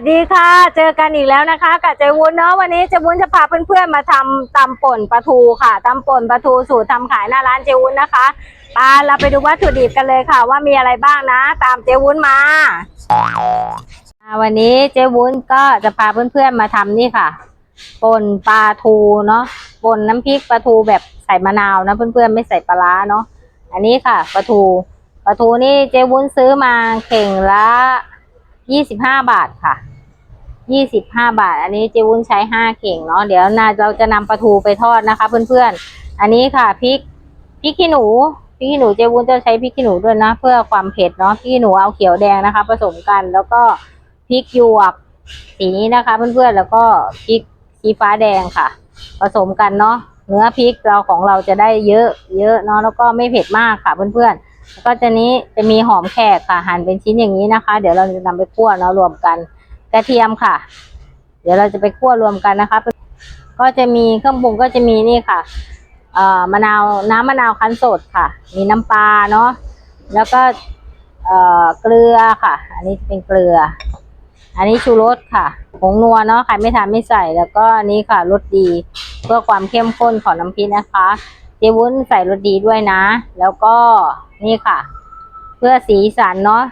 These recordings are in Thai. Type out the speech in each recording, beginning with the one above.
สดีค่ะ เจอกันอีกแล้วนะคะกับเจวุ้นเนาะวันนี้เจวุ้นจะพาเพื่อนๆมาทำตำป่นปลาทูค่ะตำป่นปลาทูสูตรทำขายหน้าร้านเจวุ้นนะคะไปเราไปดูวัตถุดิบกันเลยค่ะ ว่ามีอะไรบ้างนะ ตามเจวุ้นมา วันนี้เจวุ้นก็จะพาเพื่อนๆมาทำนี่ค่ะป่นปลาทูเนาะป่นน้ำพริกปลาทูแบบใส่มะนาวนะเพื่อนๆไม่ใส่ปลาร้าเนาะอันนี้ค่ะปลาทูปลาทูนี่เจวุ้นซื้อมาเข่งละยี่สิบห้าบาทค่ะ ยี่สิบห้าบาท อันนี้เจวุ้นใช้ห้าเข่งเนาะเดี๋ยวนาเราจะนำปลาทูไปทอดนะคะ เพื่อนๆ อันนี้ค่ะพริกพริกขี้หนูพริกขี้หนูเจวุ้นจะใช้พริกขี้หนูด้วยนะ เพื่อความเผ็ดเนาะพริกขี้หนูเอาเขียวแดงนะคะ ผสมกันแล้วก็พริกหยวกสีนี้นะคะ เพื่อนๆแล้วก็พริกสีฟ้าแดงค่ะ ผสมกันเนาะเนื้อพริกเราของเราจะได้เยอะเยอะเนาะแล้วก็ไม่เผ็ดมากค่ะเพื่อนๆแล้วก็จะนี้จะมีหอมแขกค่ะหั่นเป็นชิ้นอย่างนี้นะคะ เดี๋ยวเราจะนำไปคั่วเนาะรวมกัน กระเทียมค่ะ เดี๋ยวเราจะไปคั่วรวมกันนะคะ ก็จะมีเครื่องปรุงก็จะมีนี่ค่ะเอ่อมะนาวน้ำมะนาวคั้นสดค่ะ มีน้ำปลาเนาะแล้วก็เอ่อเกลือค่ะ อันนี้เป็นเกลือ อันนี้ชูรสค่ะผงนัวเนาะใครไม่ทานไม่ใส่ แล้วก็อันนี้ค่ะรสดีเพื่อความเข้มข้นของน้ำพริกนะคะเจวุ้นใส่รสดีด้วยนะ แล้วก็นี่ค่ะ เพื่อสีสันเนาะ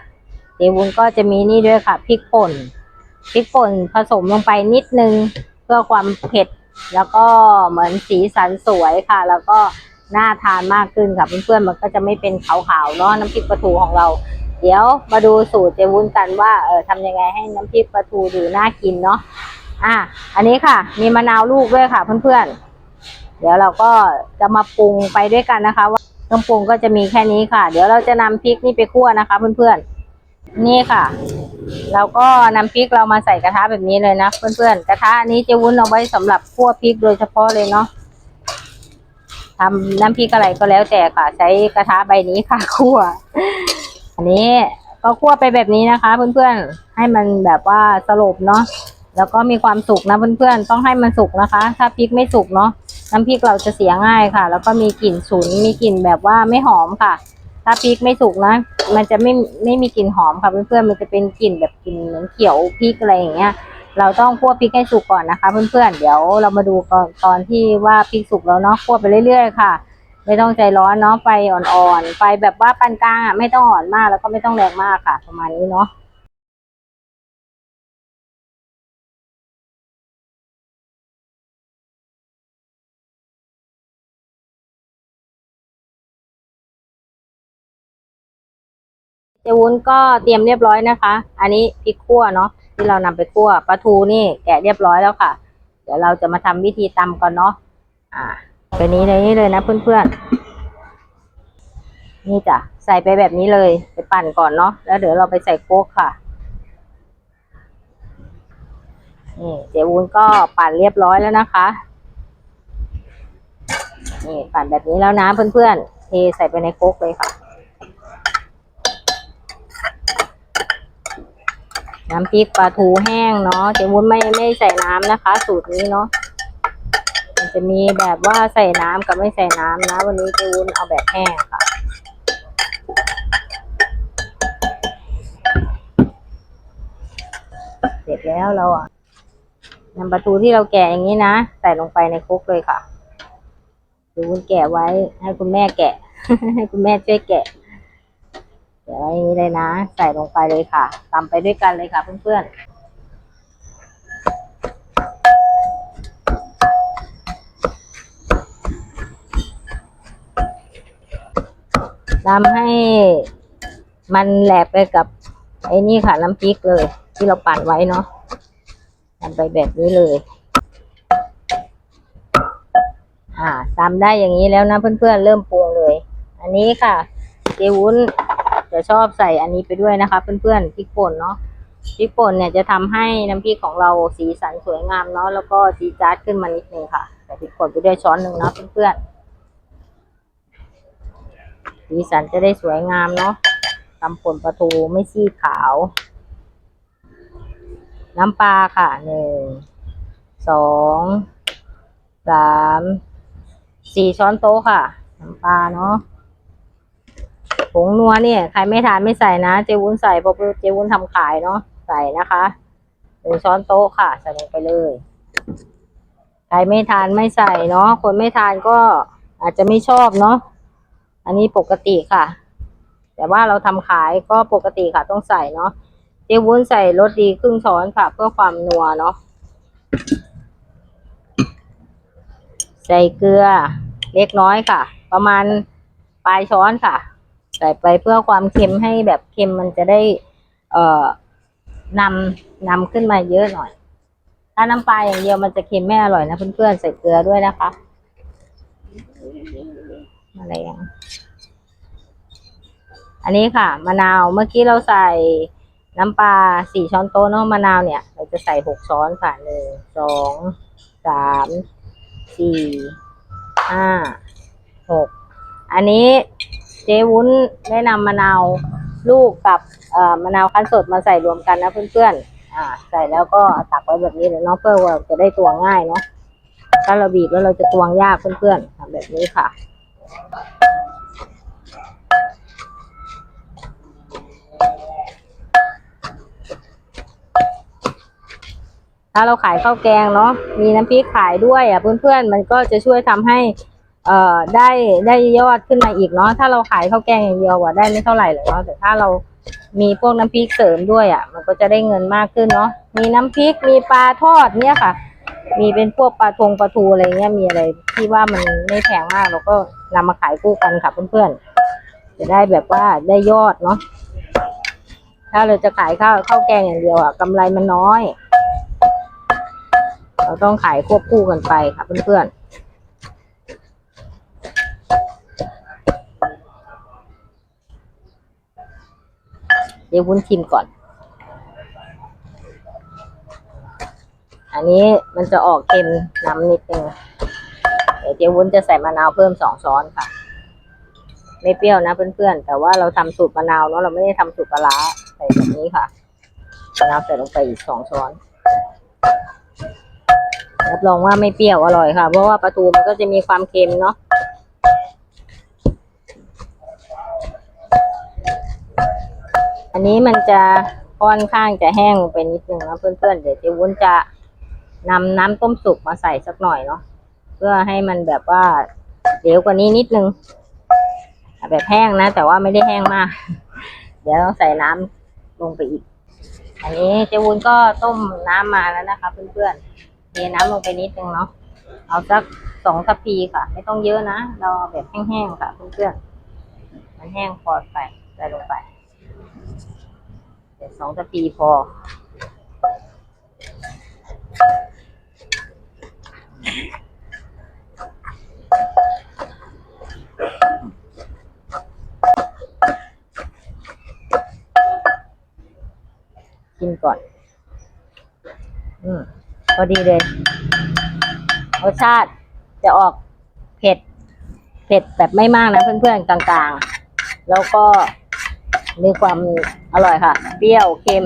เจวุ้นก็จะมีนี่ด้วยค่ะพริกป่น พริกป่นผสมลงไปนิดนึงเพื่อความเผ็ด แล้วก็เหมือนสีสันสวยค่ะ แล้วก็น่าทานมากขึ้นค่ะเพื่อนๆมันก็จะไม่เป็นขาวๆเนาะน้ำพริกปลาทูของเรา เดี๋ยวมาดูสูตรเจวุ้นกันว่าเออทำยังไงให้น้ำพริกปลาทูดูน่ากินเนาะอะอันนี้ค่ะ มีมะนาวลูกด้วยค่ะเพื่อนๆ เดี๋ยวเราก็จะมาปรุงไปด้วยกันนะคะ ว่าเครื่องปรุงก็จะมีแค่นี้ค่ะ เดี๋ยวเราจะนำพริกนี่ไปคั่วนะคะเพื่อนๆ นี่ค่ะเราก็นำพริกเรามาใส่กระทะแบบนี้เลยนะเพื่อนๆกระทะนี้จะวุ้นเอาไว้สำหรับคั่วพริกโดยเฉพาะเลยเนาะทำน้ำพริกอะไรก็แล้วแต่ค่ะ ใช้กระทะใบนี้ค่ะคั่ว อันนี้ก็คั่วไปแบบนี้นะคะ เพื่อนๆให้มันแบบว่าสลบเนาะแล้วก็มีความสุกนะเพื่อนๆต้องให้มันสุกนะคะ ถ้าพริกไม่สุกเนาะน้ำพริกเราจะเสียง่ายค่ะ แล้วก็มีกลิ่นฉุนมีกลิ่นแบบว่าไม่หอมค่ะ ถ้าพริกไม่สุกนะ มันจะไม่ไม่มีกลิ่นหอมค่ะเพื่อนๆ มันจะเป็นกลิ่นแบบกลิ่นเหมือนเขียวพริกอะไรอย่างเงี้ย เราต้องคั่วพริกให้สุกก่อนนะคะ เพื่อนๆ เดี๋ยวเรามาดูตอนตอนที่ว่าพริกสุกแล้วเนาะคั่วไปเรื่อยๆค่ะ ไม่ต้องใจร้อนเนาะไฟอ่อนๆไฟแบบว่าปานกลางอะไม่ต้องอ่อนมากแล้วก็ไม่ต้องแรงมากค่ะ ประมาณนี้เนาะ วุ้นก็เตรียมเรียบร้อยนะคะ อันนี้พริกขั่วเนาะที่เรานำไปคั่วปลาทูนี่แกะเรียบร้อยแล้วค่ะ เดี๋ยวเราจะมาทำวิธีตำก่อนเนาะอ่าไปนี้เลยนี่เลยนะเพื่อนๆนี่จ้ะใส่ไปแบบนี้เลยไปปั่นก่อนเนาะแล้วเดี๋ยวเราไปใส่โคกค่ะนี่เจวุ้นก็ปั่นเรียบร้อยแล้วนะคะนี่ปั่นแบบนี้แล้วนะเพื่อนๆเทใส่ไปในโคกเลยค่ะ น้ำพริกปลาทูแห้งเนาะเจวุ้นไม่ไม่ใส่น้ำนะคะ สูตรนี้เนาะมันจะมีแบบว่าใส่น้ำกับไม่ใส่น้ำนะ วันนี้เจวุ้นเอาแบบแห้งค่ะเสร็จแล้วเราอะนำปลาทูที่เราแกะอย่างนี้นะใส่ลงไปในครกเลยค่ะเจวุ้นแกะไว้ให้คุณแม่แกะ ให้คุณแม่ช่วยแกะ ดี๋ยวอย่างนี้เลยนะ ใส่ลงไปเลยค่ะตำไปด้วยกันเลยค่ะเพื่อนๆทำให้มันแหลกไปกับไอ้นี่ค่ะน้ำพริกเลย ที่เราปั่นไว้เนาะทำไปแบบนี้เลย อ่าตำได้อย่างนี้แล้วนะเพื่อนๆเริ่มปรุงเลย อันนี้ค่ะเจวุ้น จะชอบใส่อันนี้ไปด้วยนะคะ เพื่อนๆพริกป่นเนาะพริกป่นเนี่ยจะทำให้น้ำพริกของเราสีสันสวยงามเนาะแล้วก็จีดจ๊าดขึ้นมานิดนึงค่ะใส่พริกป่นไปด้วยช้อนหนึ่งเนาะเพื่อนๆสีสันจะได้สวยงามเนาะตำป่นปลาทูไม่ซีขาว น้ำปลาค่ะหนึ่งสองสามสี่ช้อนโต๊ะค่ะ น้ำปลาเนาะ ผงนัวเนี่ย ใครไม่ทานไม่ใส่นะ เจวุ้นใส่เพราะเจวุ้นทำขายเนาะใส่นะคะหนึ่งช้อนโต๊ะค่ะ ใส่ลงไปเลย ใครไม่ทานไม่ใส่เนาะคนไม่ทานก็อาจจะไม่ชอบเนาะอันนี้ปกติค่ะ แต่ว่าเราทำขายก็ปกติค่ะต้องใส่เนาะเจวุ้นใส่รสดีครึ่งช้อนค่ะ เพื่อความนัวเนาะใส่เกลือเล็กน้อยค่ะ ประมาณปลายช้อนค่ะ ใส่ไปเพื่อความเค็มให้แบบเค็มมันจะได้ เอ่อนำนำขึ้นมาเยอะหน่อย ถ้าน้ำปลาอย่างเดียวมันจะเค็มไม่อร่อยนะเพื่อนๆใส่เกลือด้วยนะคะอะไรอย่าง อันนี้ค่ะ มะนาวเมื่อกี้เราใส่น้ำปลาสี่ช้อนโต๊ะเนาะมะนาวเนี่ย เราจะใส่หกช้อนค่ะหนึ่งสองสามสี่ห้าหกอันนี้ จ๊วุ้นได้นำมะนาวลูกกับมะนาวคั้นสดมาใส่รวมกันนะเพื่อนๆอ่า ใส่แล้วก็ตักไว้แบบนี้เลยเนาะเพื่อว่าจะได้ตวงง่ายเนาะถ้าเราบีบแล้วเราจะตวงยากเพื่อนๆทำแบบนี้ค่ะถ้าเราขายข้าวแกงเนาะมีน้ำพริกขายด้วยอะเพื่อนๆมันก็จะช่วยทำให้ เอ่อได้ได้ยอดขึ้นมาอีกเนาะถ้าเราขายข้าวแกงอย่างเดียวอะได้ไม่เท่าไหร่หรอกเนาะแต่ถ้าเรามีพวกน้ำพริกเสริมด้วยอะมันก็จะได้เงินมากขึ้นเนาะมีน้ำพริกมีปลาทอดเนี่ยค่ะ มีเป็นพวกปลาทงปลาทูอะไรเงี้ยมีอะไรที่ว่ามันไม่แพงมากเราก็นำมาขายคู่กันค่ะเพื่อนๆจะได้แบบว่าได้ยอดเนาะถ้าเราจะขายข้าวข้าวแกงอย่างเดียวอะกำไรมันน้อย เราต้องขายควบคู่กันไปค่ะเพื่อนๆ เดี๋ยววุ้นชิมก่อน อันนี้มันจะออกเค็มน้ำนิดนึงเดี๋ยวเจ๊วุ้นจะใส่มะนาวเพิ่มสองช้อนค่ะ ไม่เปรี้ยวนะเพื่อนๆ แต่ว่าเราทำสูตรมะนาวเนาะเราไม่ได้ทำสูตรปลาใส่แบบนี้ค่ะมะนาวใส่ลงไปอีกสองช้อนรับรองว่าไม่เปรี้ยวอร่อยค่ะ เพราะว่าปลาทูมันก็จะมีความเค็มเนาะ อันนี้มันจะค่อนข้างจะแห้งไปนิดนึงนะเพื่อนๆ เดี๋ยวเจวุ้นจะนำน้ำต้มสุกมาใส่สักหน่อยเนาะเพื่อให้มันแบบว่าเหลวกว่านี้นิดนึง แบบแห้งนะ แต่ว่าไม่ได้แห้งมาก เดี๋ยวต้องใส่น้ำลงไปอีก อันนี้เจวุ้นก็ต้มน้ำมาแล้วนะคะ เพื่อนๆเทน้ำลงไปนิดนึงเนาะเอาสักสองทัพพีค่ะ ไม่ต้องเยอะนะ เราแบบแห้งๆค่ะเพื่อนๆมันแห้งพอไปใส่ลงไป เดี๋ยวสองทัพพีพอ กินก่อน อืมพอดีเลยรสชาติจะออกเผ็ด เผ็ดแบบไม่มากนะเพื่อนๆกลางๆ แล้วก็ มีความอร่อยค่ะ เปรี้ยวเค็ม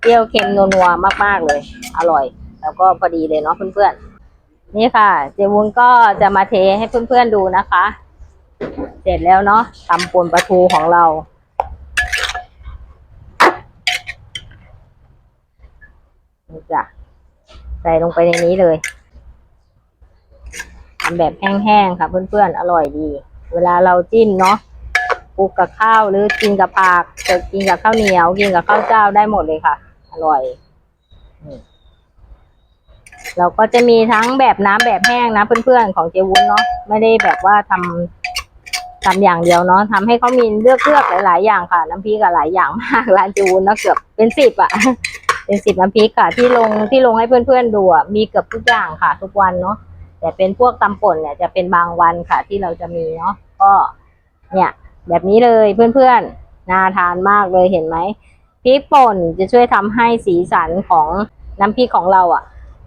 เปรี้ยวเค็มนัวๆมาก ๆเลย อร่อย แล้วก็พอดีเลยเนาะเพื่อนๆ นี่ค่ะ เจวุ้นก็จะมาเทให้เพื่อนๆดูนะคะ เสร็จแล้วเนาะตำป่นปลาทูของเรานี่จ้ะใส่ลงไปในนี้เลยทำแบบแห้งๆค่ะเพื่อนๆ อร่อยดี เวลาเราจิ้มเนาะ ลุกกับข้าวหรือกินกับปากจะกินกับข้าวเหนียว กินกับข้าวเจ้าได้หมดเลยค่ะ อร่อยเราก็จะมีทั้งแบบน้ำแบบแห้งนะเพื่อนๆของเจวุ้นเนาะไม่ได้แบบว่าทำทำอย่างเดียวเนาะทำให้เขามีเลือกเลือกหลายๆอย่างค่ะ น้ำพริกอะหลายอย่างมากร้านเจวุ้นเนาะเกือบเป็นสิบอะเป็นสิบน้ำพริกค่ะ ที่ลงที่ลงให้เพื่อนๆดูอะมีเกือบทุกอย่างค่ะ ทุกวันเนาะแต่เป็นพวกตำป่นเนี่ยจะเป็นบางวันค่ะ ที่เราจะมีเนาะก็ เนี่ย แบบนี้เลยเพื่อนๆ น่าทานมากเลยเห็นไหมพริกป่นจะช่วยทำให้สีสันของน้ำพริกของเราอะ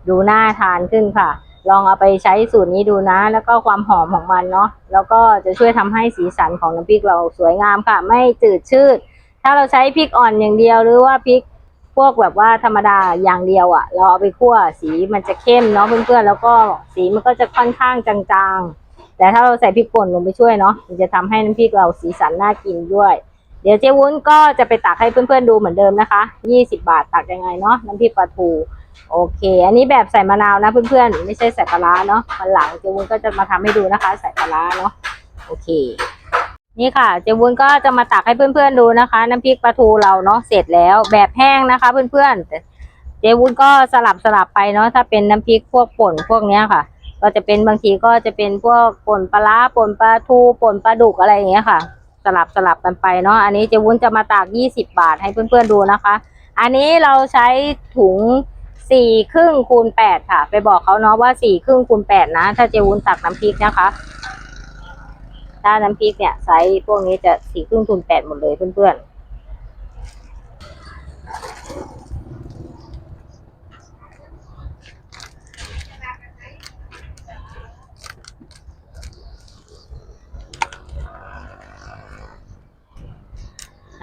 ดูน่าทานขึ้นค่ะ ลองเอาไปใช้สูตรนี้ดูนะ แล้วก็ความหอมของมันเนาะแล้วก็จะช่วยทำให้สีสันของน้ำพริกเราสวยงามค่ะ ไม่จืดชืด ถ้าเราใช้พริกอ่อนอย่างเดียวหรือว่าพริกพวกแบบว่าธรรมดาอย่างเดียวอะ่ะ เราเอาไปคั่วสีมันจะเข้มเนาะเพื่อนๆแล้วก็สีมันก็จะค่อนข้างจางๆ แต่ถ้าเราใส่พริกป่นลงไปช่วยเนาะมันจะทำให้น้ำพริกเราสีสันน่ากินด้วย เดี๋ยวเจ๊วุ้นก็จะไปตักให้เพื่อนๆดูเหมือนเดิมนะคะ 20 บาทตักยังไงเนาะน้ำพริกปลาทูโอเค อันนี้แบบใส่มะนาวนะเพื่อนๆ ไม่ใช่ใส่ปลาร้าเนาะวันหลังเจ๊วุ้นก็จะมาทำให้ดูนะคะ ใส่ปลาร้าเนาะโอเค นี่ค่ะ เจ๊วุ้นก็จะมาตักให้เพื่อนๆดูนะคะ น้ำพริกปลาทูเราเนาะเสร็จแล้วแบบแห้งนะคะ เพื่อนๆแต่เจ๊วุ้นก็สลับสลับไปเนาะถ้าเป็นน้ำพริกพวกป่นพวกเนี้ยค่ะ ก็จะเป็นบางทีก็จะเป็นพวกป่นปลาร้าป่นปลาทูป่นปลาดุกอะไรอย่างเงี้ยค่ะ สลับสลับกันไปเนาะอันนี้เจวุ้นจะมาตากยี่สิบบาทให้เพื่อนๆดูนะคะ อันนี้เราใช้ถุงสี่ครึ่งคูณแปดค่ะ ไปบอกเขาเนาะว่าสี่ครึ่งคูณแปดนะ ถ้าเจวุ้นตักน้ำพริกนะคะถ้าน้ำพริกเนี่ยไซส์พวกนี้จะสี่ครึ่งคูณแปดหมดเลยเพื่อนๆ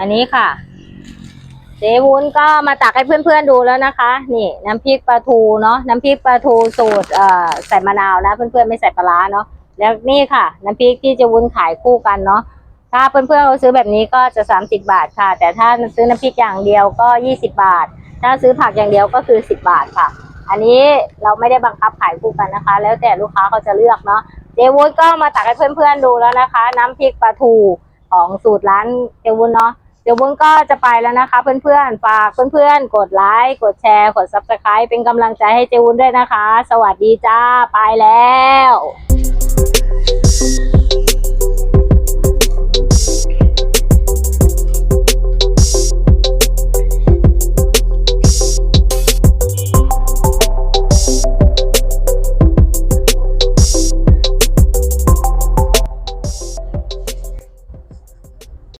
อันนี้ค่ะ เจวุ้นก็มาตักให้เพื่อนๆดูแล้วนะคะ นี่น้ำพริกปลาทูเนาะน้ำพริกปลาทูสูตรเอ่อใส่มะนาวนะ เพื่อนๆไม่ใส่ปลาร้าเนาะแล้วนี่ค่ะ น้ำพริกที่เจวุ้นขายคู่กันเนาะถ้าเพื่อนๆเขาซื้อแบบนี้ก็จะ30บาทค่ะ แต่ถ้าซื้อน้ำพริกอย่างเดียวก็20บาท ถ้าซื้อผักอย่างเดียวก็คือ 10 บาทค่ะ อันนี้เราไม่ได้บังคับขายคู่กันนะคะ แล้วแต่ลูกค้าเขาจะเลือกเนาะเจวุ้นก็มาตักให้เพื่อนๆดูแล้วนะคะ น้ำพริกปลาทูของสูตรร้านเจวุ้นเนาะ เดี๋ยวบุ้งก็จะไปแล้วนะคะ เพื่อนๆ ฝากเพื่อนๆ กดไลค์ กดแชร์ กดซับสไคร b ์เป็นกำลังใจให้เจวุ้นด้วยนะคะ สวัสดีจ้า ไปแล้ว